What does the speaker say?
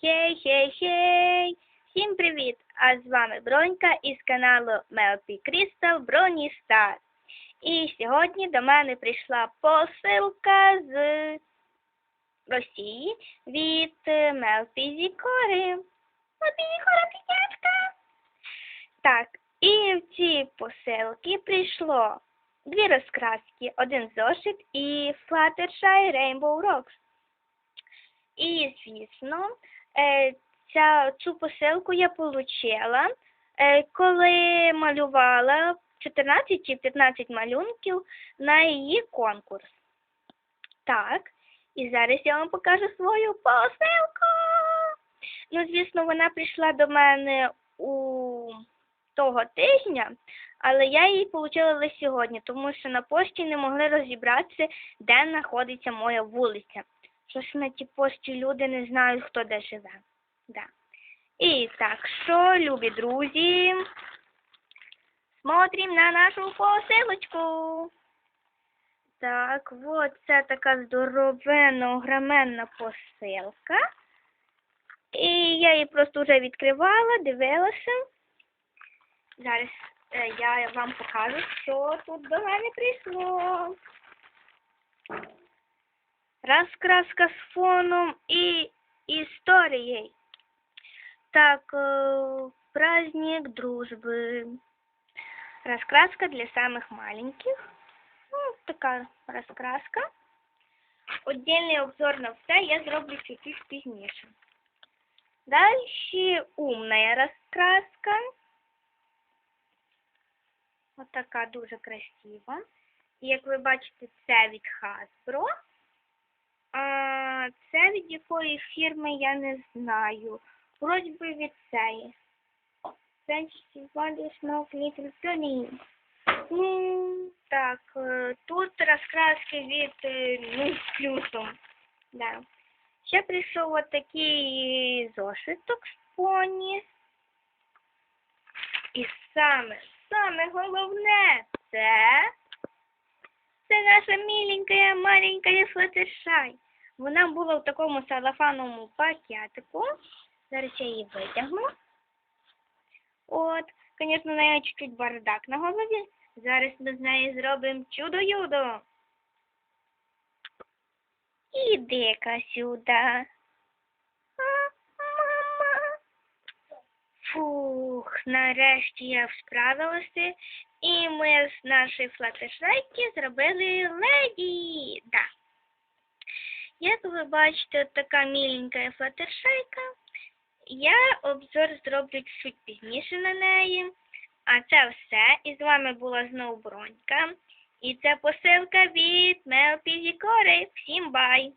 Хей-хей-хей! Всім привіт! А з вами Бронька із каналу Melpy Crystal Броні. І сьогодні до мене прийшла посилка з Росії від Melpy Зікори. Melpy Зікора п'ятка! Так, і в ці посилки прийшло дві розкраски, один зошит і Fluttershy Rainbow Rocks. І, звісно, е, ця, цю посилку я отримала, е, коли малювала 14 чи 15 малюнків на її конкурс. Так, і зараз я вам покажу свою посилку. Ну, звісно, вона прийшла до мене у того тижня, але я її отримала лише сьогодні, тому що на пошті не могли розібратися, де знаходиться моя вулиця. Щось на ті пошті люди не знають, хто де живе. Да. І так, що, любі друзі, смотрим на нашу посилочку. Так, от це така здоровенна, огроменна посилка. І я її просто вже відкривала, дивилася. Зараз е, я вам покажу, що тут до мене прийшло. Розкраска з фоном і історією. Так, э, праздник дружбы. Раскраска для самых маленьких. Ну, така розкраска. Отдельний обзор на все я зроблю чуть-чуть пізніше. Дальше умная розкраска. Ось така дуже красива. І як ви бачите, це від Hasbro. А це від якої фірми я не знаю. Вроді би від цієї. Ну, так, е, тут розкраски від е, ну, з. Да. Ще прийшов от такий зошиток з поні. І саме, саме головне це наша миленькая маленькая Флаттершай. Вона була в такому салафановому пакетику. Зараз я її витягну. От, звісно, в неї чуть-чуть бардак на голові. Зараз ми з нею зробимо чудо-юдо. Іди-ка сюди. А, мама. Фух, нарешті я справилася, і ми з нашої флатешайки зробили леді. Да. Як ви бачите, така міленька флаттершайка. Я обзор зроблю чуть пізніше на неї. А це все. І з вами була знову Бронька. І це посилка від Мелпі Зікори. Всім бай!